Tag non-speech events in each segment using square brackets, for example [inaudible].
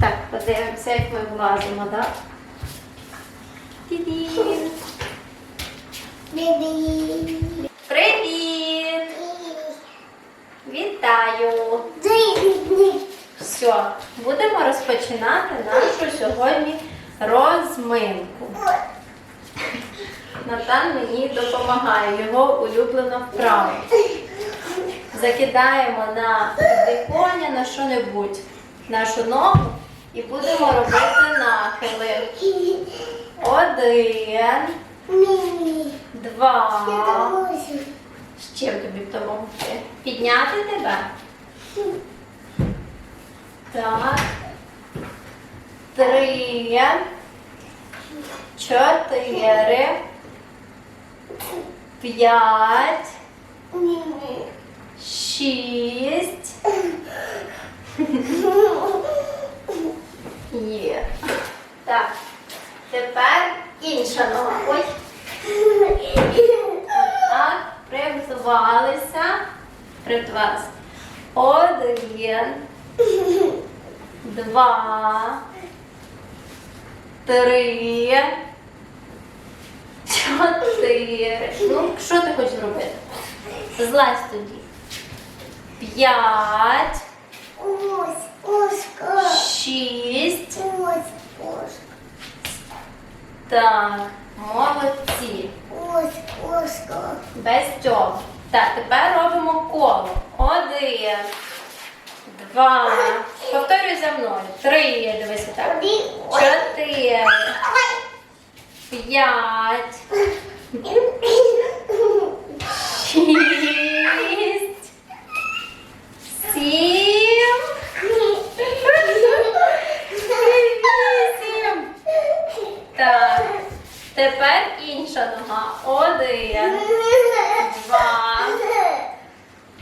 Так, подивимося, як ми влазимо, так? Ті-ді. Привіт! Вітаю! Все, будемо розпочинати нашу сьогодні розминку. Натан мені допомагає його улюблена вправа. Закидаємо на диконя на що-небудь нашу ногу і будемо робити нахили. Один, два. З чим тобі допомогти? Підняти тебе? Так. Три. Чотири. П'ять. Шість. Є. Так. Тепер інша нога. Ой. Так, приготувалися. Притваз. Один, два, три, чотири. Ну, що ти хочеш зробити? Злазь тоді. П'ять, Ось, оска. шість. Ось, оска. Так, молодці. Ось, кошка. Без цього. Так, тепер робимо коло. Один, два. Повторюй за мною. Три. Дивися так. Чотири. П'ять. Так. Тепер інша нога. Один, два,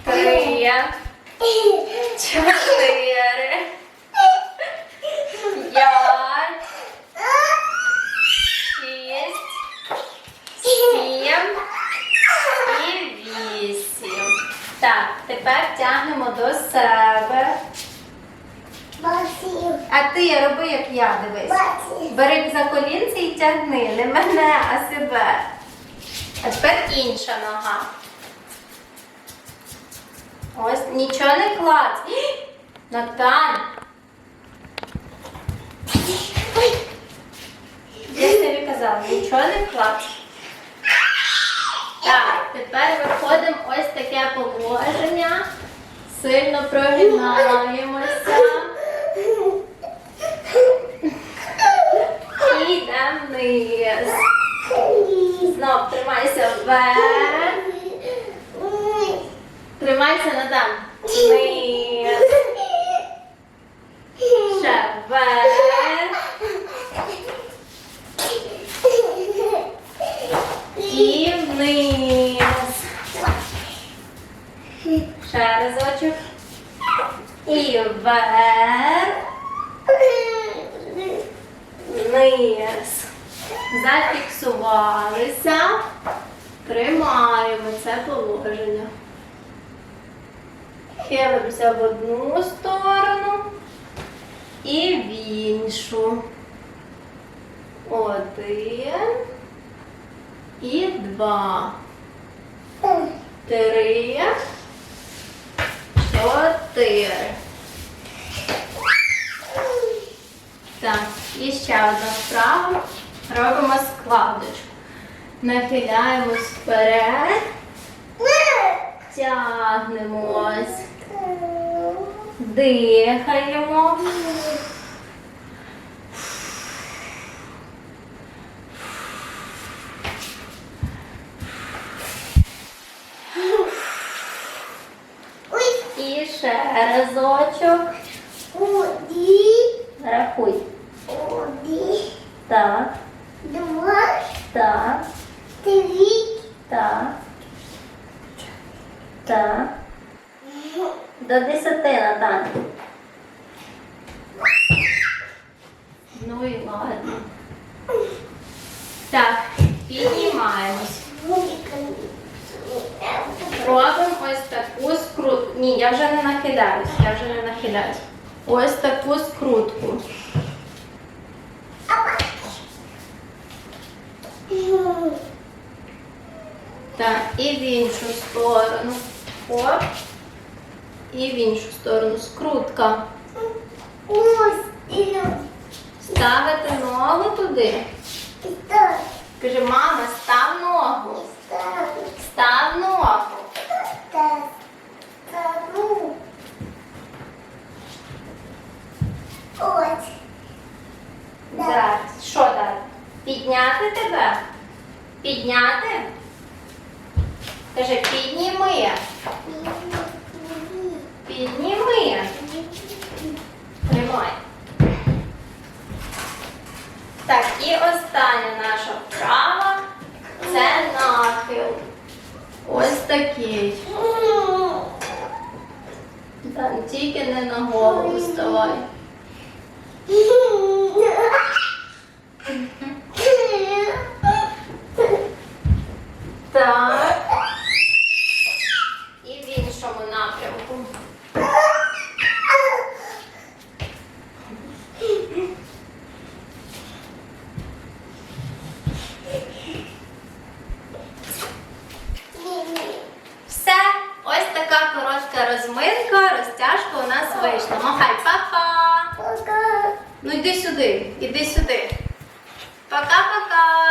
три, [laughs] чотири, п'ять, шість, сім і вісім. Так, тепер тягнемо до себе. Басів. А ти роби, як я дивись. Бери за колінці і тягни, не мене, а себе. А тепер інша нога. Ось нічого не клац. Ій! [gasps] Натан. Я тобі казала, нічого не клац. Так, тепер виходимо ось таке положення. Сильно прогинаємося. І йдемо вниз. Знов тримайся вверх. Тримайся надам. Вниз. Ще вверх. І вниз. Ще разочок. І вверх. Вниз. Зафіксувалися. Тримаємо це положення. Хилимося в одну сторону і в іншу. Один і два. Три. Чотири. Так, і ще одна вправа. Робимо складочку. Нахиляємось вперед, тягнемось, дихаємо. І ще разочок. Рахуй. Так, два, так, три, так. Так. До десяти, Натан. Ну і ладно. Так, піднімаємось. Робимо ось таку скрут. Ні, я вже не нахиляюсь, я вже не нахиляюсь. ось таку скрутку. Так, і в іншу сторону. Оп. І в іншу сторону. Скрутка. Ось Ставити ногу туди. Каже, мама, став ногу. Так. Став ногу. Так. Так. Ну. Ось. Зараз. Що далі? Підняти? Підняти? Каже, підніми. Підніми. Тримай. Так, і остання наша вправа це нахил. Ось такий. Так, тільки не на голову вставай. Так. І в іншому напрямку. Все, ось така розминка, розтяжка у нас вийшла. Махай, па-па! Пока. Ну йди сюди, іди сюди. Пока-пока.